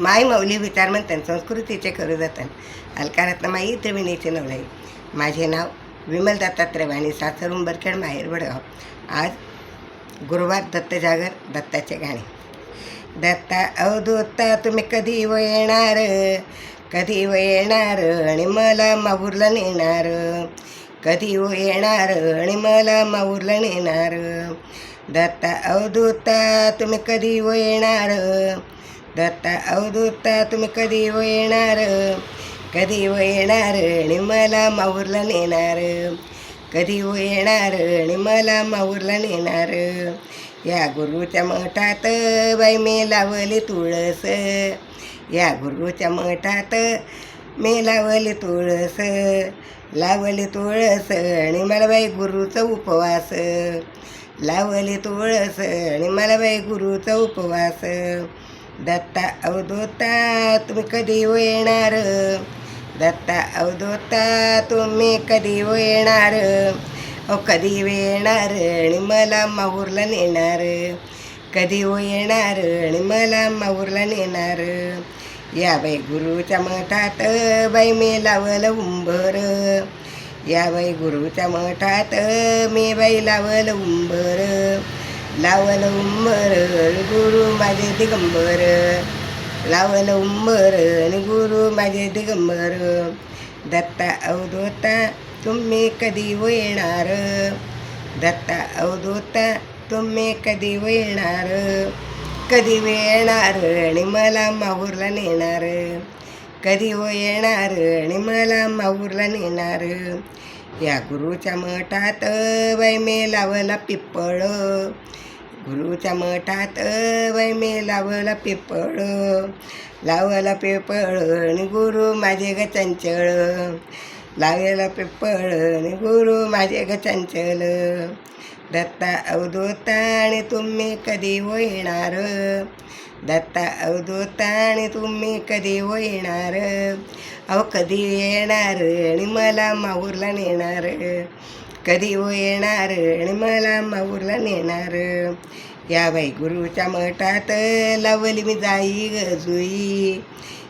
माय मौली विचारमंथन संस्कृतीचे करू जतन. माई त्रिवेणीचे नवलाई माझे नाव विमल दत्तात्रय वाणी सासर उंबरखेड माहेर वडगाव. आज गुरुवार दत्त जागर दत्ताचे गाणे. दत्ता अवधूता तुम्ही कधी व येणार कधी व येणार आणि मला माहूरला नेणार? कधी व येणार आणि मला माहूरला नेणार? दत्ता अवधूता तुम्ही कधी व येणार दत्ता अवधूता तुम्ही कधी व येणार कधी व येणार आणि मला माहूरला नेणार कधी व येणार आणि मला माहूरला नेणार या गुरुच्या मठात बाई मी लावली तुळस या गुरुच्या मठात मी लावली तुळस लावली तुळस आणि मला बाई गुरुचा उपवास लावली तुळस आणि मला बाई गुरुचा उपवास दत्ता अवधूता तुम्ही कधी हो येणार? दत्ता अवधूता तुम्ही कधी व येणार? अहो कधी येणार आणि मला माहूरला नेणार. कधी व येणार आणि मला माहूरला नेणार. या बाई गुरुच्या मठात बाई मी लावलं उंबर या बाई गुरुच्या मठात मी बाई लावलं उंबर लावल उंबर गुरु माझे दिगंबर लावल उंबर आणि गुरु माझे दिगंबर दत्ता अवधूता तुम्ही कधी व येणार दत्ता अवधूता तुम्ही कधी व येणार कधी व येणार आणि मला माहूरला नेणार? कधी व येणार आणि मला माहूरला नेणार? या गुरुच्या मठात वैमे लावला पिप्पळ गुरुच्या मठात वैमे लावला पिपळ. लावला पिपळ आणि गुरु माझे ग चंचळ लावला पिपळ आणि गुरु माझे ग चंचल. दत्ता अवधूता आणि तुम्ही कधी व येणार दत्ता अवधूता आणि तुम्ही कधी व येणार अहो कधी येणार आणि मला माहूरला नेणार कधी हो येणार आणि मला माहूरला नेणार या बाई गुरुच्या मठात लावली मी जाई ग जुई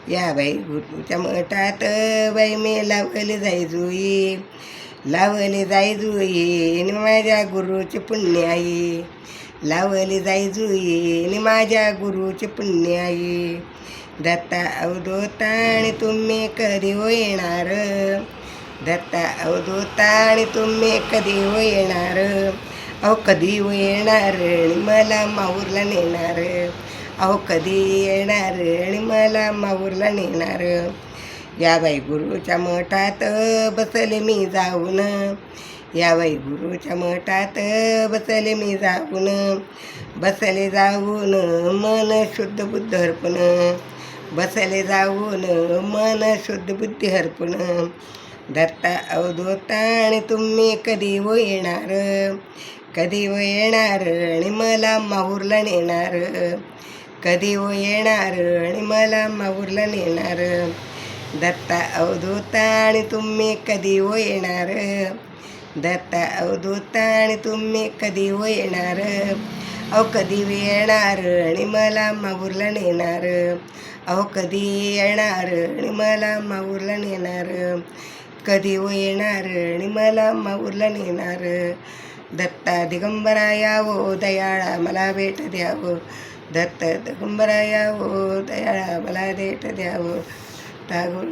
या बाई गुरुच्या मठात बाई मी लावली जाई जुई लावली जाई जुई माझ्या गुरुची पुण्य आई. लावली जाई जुई माझ्या गुरुची पुण्य आई. दत्ता अवधोताणी आणि तुम्ही कधी हो येणार दत्ता अवधूता आणि तुम्ही कधी हो येणार अहो कधी हो येणार मला माहूरला नेणार. अहो कधी येणार? मला माहूरला नेणार. या बाई गुरुच्या मठात बसले मी जाऊन. या बाई गुरुच्या मठात बसले मी जाऊन. बसले जाऊन मन शुद्ध बुद्ध हरपण बसले जाऊन मन शुद्ध बुद्धी हरपण दत्ता अवधोता आणि तुम्ही कधी व येणार? कधी व येणार आणि मला माहूरला नेणार? कधी व येणार आणि मला माहूरला नेणार? दत्ता अवधूता आणि तुम्ही कधी व येणार दत्ता अवधूता आणि तुम्ही कधी व येणार अहो कधी येणार आणि मला माहूरला नेणार अहो कधी येणार आणि मला माऊरला नेणार कधी ओ येणार आणि मला माहूरला नेणार दत्ता दिगंबरा यावो दयाळा मला भेट द्यावं दत्त दिगंबरा यावो दयाळा मला भेट द्यावं డ్రైవర్